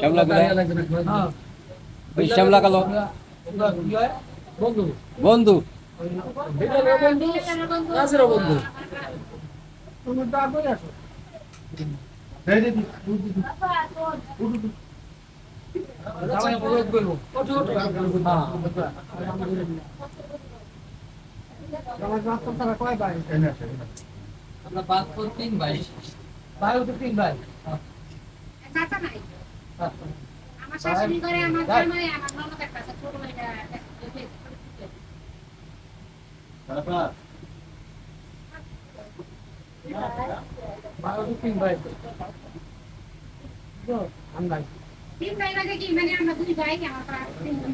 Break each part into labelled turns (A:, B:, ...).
A: শ্যামলা কোথায়? ওই শ্যামলা কালো?
B: বন্ধু।
A: বন্ধু?
B: বন্ধু হ্যাঁ।
C: আমরা বাদ তিন ভাই।
B: ভাই তো তিন ভাই।
D: আমার শাশুড়ি করে আমার জামাই আমার ননদ একটা আছে ছোট মেয়েটা
B: তিন ভাই
D: তিন ভাই লাগে কি মানে আমরা দুই ভাই আমার তিন ভাই।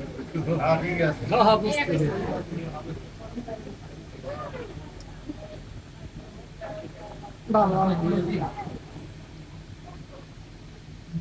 B: বাবা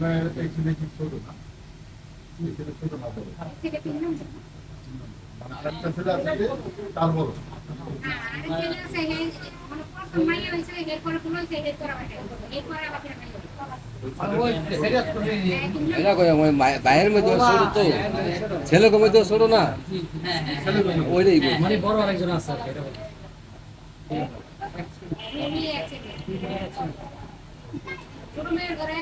E: আপনার ছেলে কি ছোট না ছেলে ছোট না বড় মানে আরেকটা ছেলে আছে তার
D: হ্যাঁ মানে
A: ভাইয়ের মধ্যে ছোট তো ছেলেকে মধ্যে ছোট না
C: হ্যাঁ হ্যাঁ
A: ওইটাই
B: মানে বড় আরেকজন আছে
E: করে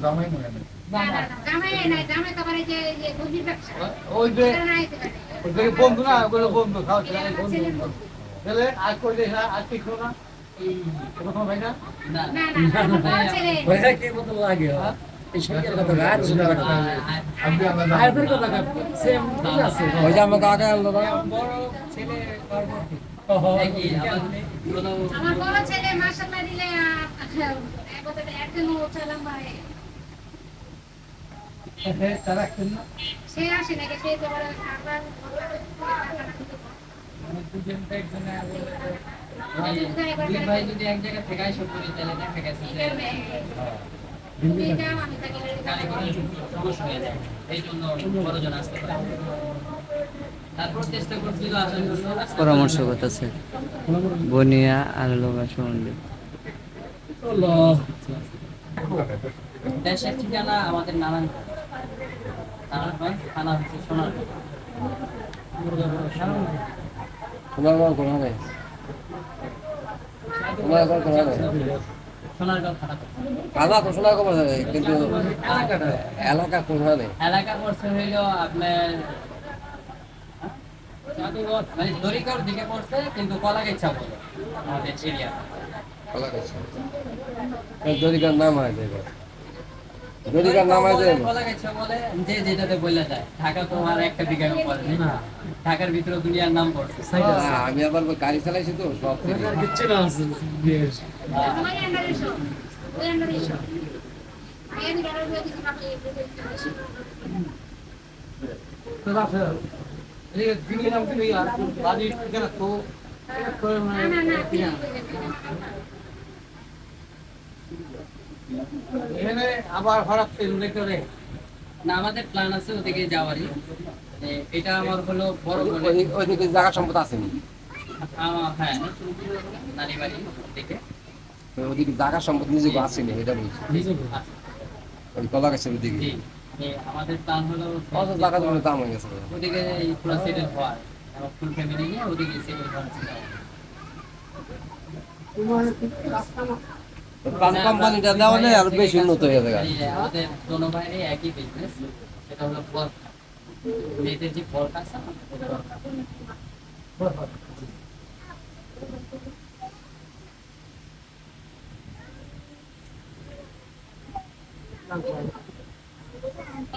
E: জামাই মনে
D: না না জামাই জামাই তো করে যে যে গভীর ব্যবসা
B: ওই যে
D: এটা নাই তো করে।
B: ওই যে বন্ধু না ওগুলো বন্ধু। তাহলে আর করলে না আর কি না এই এরকম ভাই না
C: না
D: না না না, আমার বড় ছেলে
B: ভাইয়া কি মতো লাগে এই
E: আমরা
C: বড় ছেলে
D: দিলে চালাম ভাই সে আসে নাকি সে তো আবার
C: দুই ভাই যদি এক জায়গায় থেকে করি তাহলে দেখা গেছে যে কারিগরের সমস্যা হয়ে যায় এই জন্য বড়জন আসতে পারে তারপর চেষ্টা করছিল আসার জন্য
F: পরামর্শ করতেছে বনিয়া আর লোকা সম্বন্ধে
C: দেশের ঠিকানা আমাদের নারায়ণ নারায়ণগঞ্জ থানা হচ্ছে সোনারগাঁও।
A: তোমার কোন তোমার গাঁও
C: সোনারগাঁও
A: কালা তো শোনা কম হবে কিন্তু এলাকা কোন হবে
C: এলাকা পড়ছে হইল আপনার মানে দরিকার দিকে পড়ছে কিন্তু কলাগাইছা বলে আমাদের এরিয়া
A: কলা গেছে। দরিকার নাম আছে দরিকার নাম আছে?
C: বলে যে যেটাতে বলে যায়। ঢাকা তো একটা দিকে পড়ে না। ঢাকার ভিতরে দুনিয়ার নাম পড়ছে।
A: আমি আবার গাড়ি চালাইছি তো সব
B: কিচ্ছু না আছে। বেশ। আবার হঠাৎ তেল করে
C: না আমাদের প্ল্যান আছে ওদিকে যাওয়ারই। মানে এটা আমার হলো বড়
A: ওইদিকে জায়গা সম্পদ আসেনি
C: হ্যাঁ। নানি বাড়ি দিকে
A: ওইদিকে জায়গা সম্পদ নিজেকে আসেনি এটা বলছি। ওই কলা গাছের ওইদিকে
C: আমাদের প্ল্যান হলো
A: অত জায়গা জমি দাম হয়ে গেছে?
C: ওদিকে পুরো সেটেল হওয়ার। ফুল ফ্যামিলি নিয়ে ওদিকে সেটেল হওয়ার। চিন্তা ভাবনা।
A: প্রাণ কোম্পানিটা দেওয়া নেই আর বেশি উন্নত হয়ে যাবে।
C: এই আমাদের দোনো ভাইয়ের একই বিজনেস এটা হলো ফল মেয়েদের যে ফলটা আছে না, ওই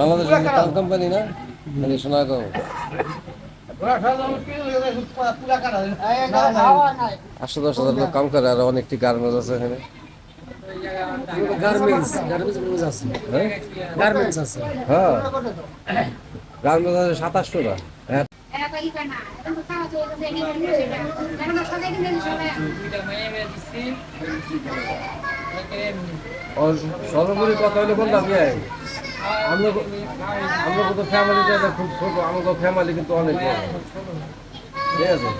A: বাংলাদেশ কোম্পানি না? মানে শোনা গো আটশো দশ হাজার লোক কাম করে আর অনেকটি গার্মেন্টস আছে এখানে।
F: গার্মেন্টস গার্মেন্টস আছে।
A: হ্যাঁ?
F: গার্মেন্টস আছে।
A: হ্যাঁ। গার্মেন্টস আছে সাতাশশো না হ্যাঁ
D: সবাই
A: সর্বোপরি কথা হইলে বললাম যে আমরা আমরা কত ফ্যামিলিটা খুব ছোট আমাদের ফ্যামিলি কিন্তু অনেক বড়। ঠিক আছে?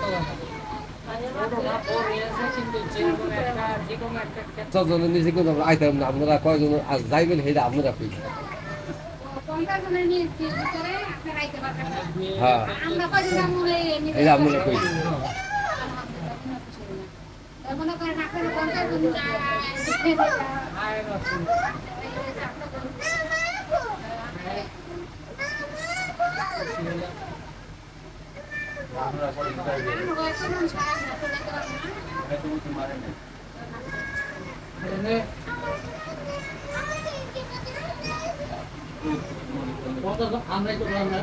A: ছজনের নিচে কিন্তু আমরা আইতাম না আপনারা কয়জন আজ যাইবেন সেটা আপনারা কই
D: করে আপনারা আইতে পারবেন না।
A: হ্যাঁ
D: আমরা কয়জন আমরা এই
A: এই যে আপনারা কই
D: মনে করেন আপনারা পঞ্চাশ জন
B: আমরাই তো আমরা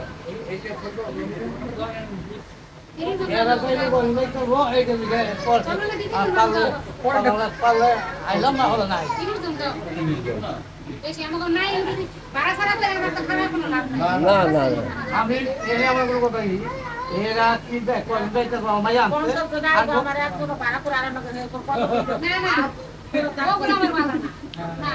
B: নাই আর না নাই।
D: নাই ভাড়া করে কোনো নাই।
A: না না না।
B: আমি আমার কোনো কথা কি এরা কি দেখ কোন দেখ আর
D: না না। ওগুলো আমার না না। আমি না।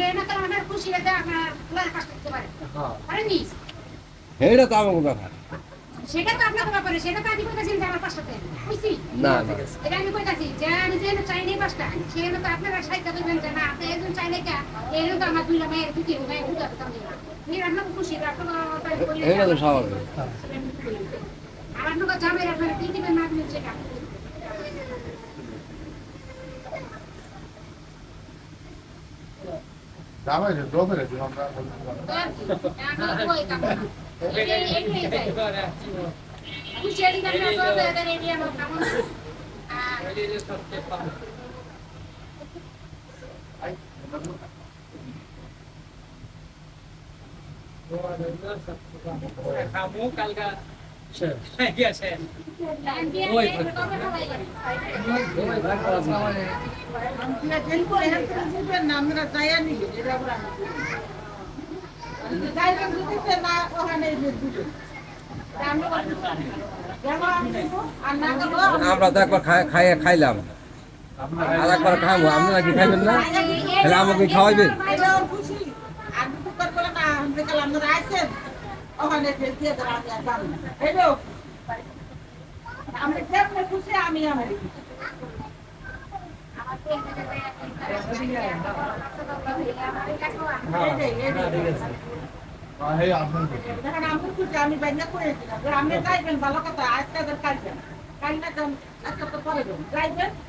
D: হে না আমার খুশি আপনার কাজ করতে পারে।
A: তো আমার ব্যাপার।
D: সেটা তো আপনার ব্যাপারে, সেটা তো আমি কইতাছি যে আমার পাঁচটা বুঝছি?
A: না না।
D: এটা আমি কইতাছি যে আমি যে চাই নাই পাঁচটা, সেখানে তো আপনারা সাহিত্য করবেন যে না, আপনি একজন চাই নাই কা, এরও তো আমার দুইটা মায়ের দুটি মায়ের দুটো তো
A: এইটা তো স্বাভাবিক।
D: আর আপনারা জামাই আপনারা কি দিবেন না দিবেন সেটা।
E: জামাই রে জমে রে আমরা
D: তো
A: একবার খাই খাইয়ে খাইলাম। আর একবার খাব। আপনারা কি খাইবেন না? তাহলে আমাকে খাওয়াইবেন?
G: আমি আমি
E: হে আপনার
G: দেখেন আমি খুশি আমি বাইনা করেছিলাম যে আপনি যাইবেন ভালো কথা আজকে আবার কালকে কাল না যান আজকে তো পরে যান যাইবেন এটা আমি খুশি আর যদি
D: আমার
G: কাল না
D: মিষ্টি
G: যান,
D: ভাইটা নিয়ে আসতে
G: কালকে
D: গেলে ওটা আমি কালকে গেলে ওটা আমি করতে পারি। এ- এ- এটা দুদিন গেলে গেছে।
G: সেটা আমরা পাঁচজন লইয়া শুনেন ভাই আমি একটা কথা বলতে গেলে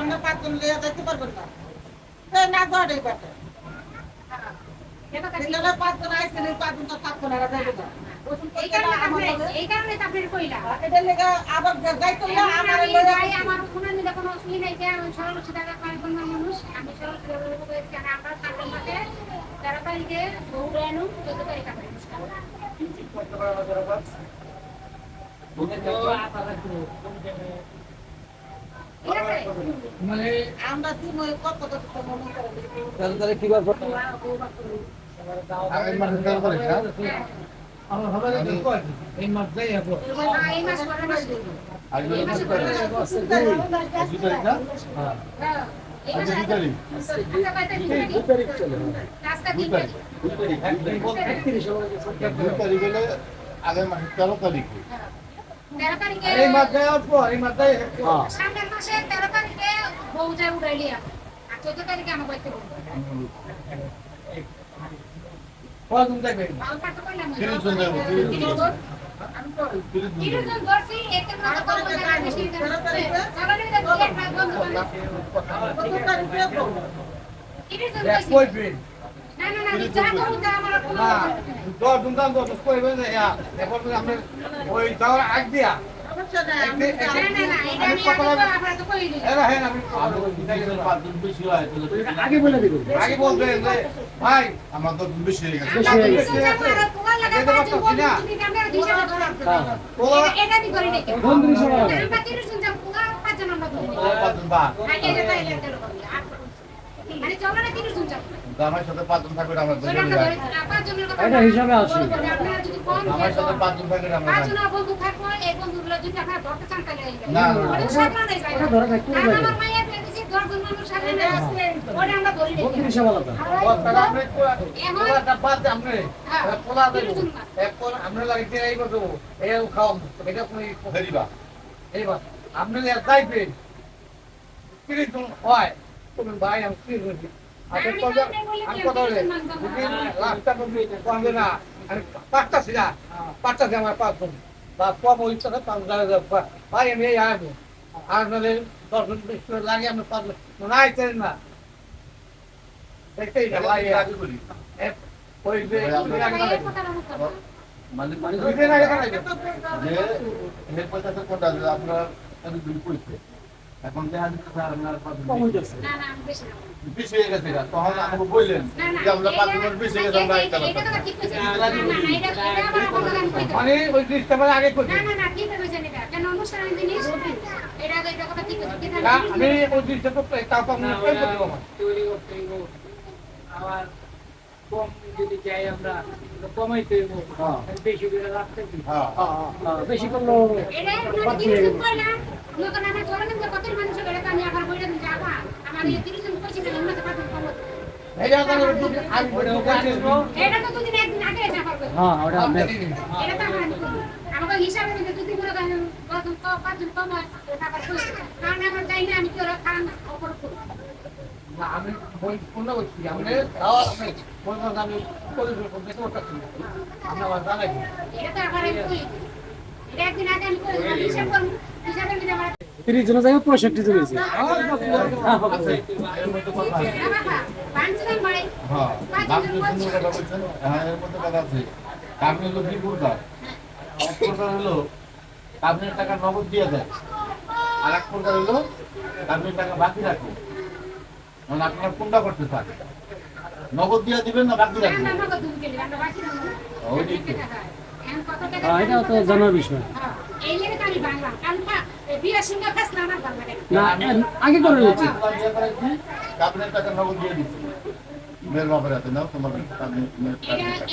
G: আমরা পাঁচজন লইয়া যাইতে পারবেন না। না
D: কাটি।
G: সেটা পাঁচজন আইসেন পাঁচজন তো থাকতো না যাইবে না।
D: এই
G: করতে
D: কারণে
G: আমার
D: আপনি- এই কারণে তো আপনার কইলাম।
G: এটার লেগে আবার যাইতে হলে আমার
D: আমি আমার ওখানে নিলে কোনো অসুবিধা নেই, যে আমি সরল সিধা কারিগর মানুষ, আমি সরল সিধা বলব, আমরা মাঠে, তেরো আমরা?
B: মানে
G: আমরা কি মনে কত কত মনে করে
A: তাহলে তাহলে কি ব্যাপার
E: আমি মানে করে
D: হ্যাঁ,
E: তারিখ।
D: হ্যাঁ।
E: তারিখ
D: আচ্ছা, তারিখ? তারিখ?
E: তারিখ।
D: তারিখ।
E: তারিখ। হলে আগের মাসের তেরো তারিখে
D: তেরো
B: এই যাওয়ার পর এই মাস যাই
D: সামনের মাসে তেরো তারিখে বউ যায় উড়াইলি আর চোদ্দ তারিখে আমার বাড়িতে।
B: কজন
D: করলাম।
E: তিরিশ জন যাব, তিরিশ জন।
B: দশ কইবেন আপনি ওই যাওয়ার আগ দিয়া
D: আগে
B: হ্যাঁ
E: হয়
B: বলে দিব। আগে বলবেন যে ভাই
E: আমার তো বেশি হয়ে গেছে।
B: না।
D: বন্ধু,
B: হিসেবে
D: না, আমরা মানে।
E: আমার সাথে পাঁচজন থাকবে আমরা
D: কথা
F: এটা হিসাবে আসি।
D: বলব না, আপনারা যদি কম
E: আমার সাথে পাঁচজন থাকবে আমরা না, না,
D: ধরি হ্যাঁ। না।
B: এখন আমরা লাগে এই করব এই খাওয়াম এটা কোন
E: ফেরিবা
B: এইবার আপনি যাইবেন হয় তুমি ভাই আমি জন দিই। আচ্ছা,
D: আমি
B: কথা- আমি কথা বলি, লাস্টটা তুমি কমবে না, আমি পাঁচটা ছিল, পাঁচটা ছিল আমার পাঁচজন। বা কম হবে, পাঁচ। ভাই, আমি এই আসব। আর নাহলে দশজন বিশ লাগে, আমি পাঁচজন। না, আইতে না। দেখতেই না, ভাই, ওই যে- ওই।
E: মানে। যে পয়সা কোনটা আপনার আমি দুই পয়সা এখন দেখা যাচ্ছে আপনার হয়ে গেছে তখন আমাকে বললেন যে আমরা হয়ে গেছে
D: আমি।
B: মানে ওই জিনিসটা মানে আগে করছি?
D: আমি-
B: ওই তো তাও
H: আবার কম যদি চাই আমরা কমাইতে হইব। বেশি করে রাখতে
E: হ্যাঁ
H: বেশি করলেও
D: এটা আপনাকে তিরিশ জন কইলাম, নতুন আমার চলেন যে কত মানুষ করে তো আমি না
B: আমি।
F: হ্যাঁ আপনি
D: আমি হয়,
B: বই পূর্ণ করছি। করতে করতেছি। আমরা জানাই
F: তিরিশ জন পঁয়ষট্টি জন হয়েছে।
E: হ্যাঁ আপনি হ্যাঁ। আপনি হলো এক প্রকার হলো আপনার টাকা নগদ দিয়ে দেয় আর এক প্রকার হলো আপনি টাকা বাকি রাখুন মানে আপনার কোনটা করতে চান নগদ দিয়ে দিবেন না বাকি রাখবেন?
D: হয়? এখন কত টাকা
F: হ্যাঁ এটাও তো জানার বিষয়।
D: হ্যাঁ,
F: আগে করে নিচ্ছি
E: আপনার টাকা নগদ দিয়ে দিচ্ছি। মেয়ের বাবার হাতে নাও তোমার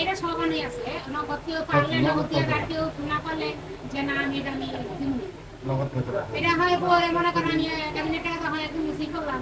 D: এটা সবারই আছে। নগদ কেউ পারলে নগদ দিয়ে আর কেউ না পারলে যে না আমি এটা আমি এটা হয় পরে মনে করেন আমি ক্যাবিনেট টাকা হয় একদম মিসিং করলাম।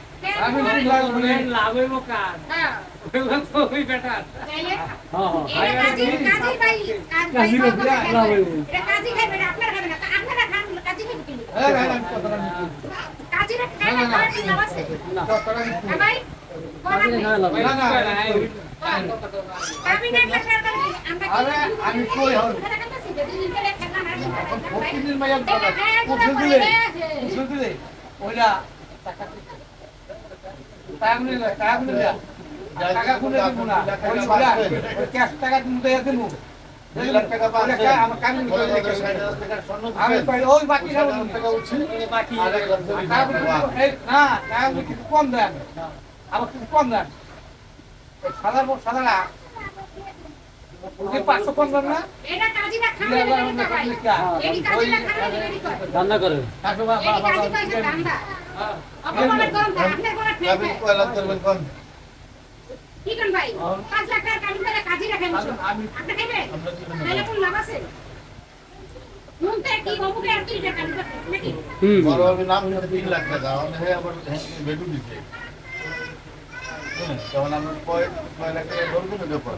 D: আমি
B: কই হল? প্রতিদিন মাইয়া দিলে, ওইটা টাকা। টাকা কোনে দিব না ওই ক্যাশ টাকা দিয়ে দিব আমি পাই ওই বাকি না কিছু কম দেন
D: করে
B: হ্যাঁ,
E: হ্যাঁ, তখন আমরা কয়েক কয়েক লাখ টাকা ধরবো না
D: যখন?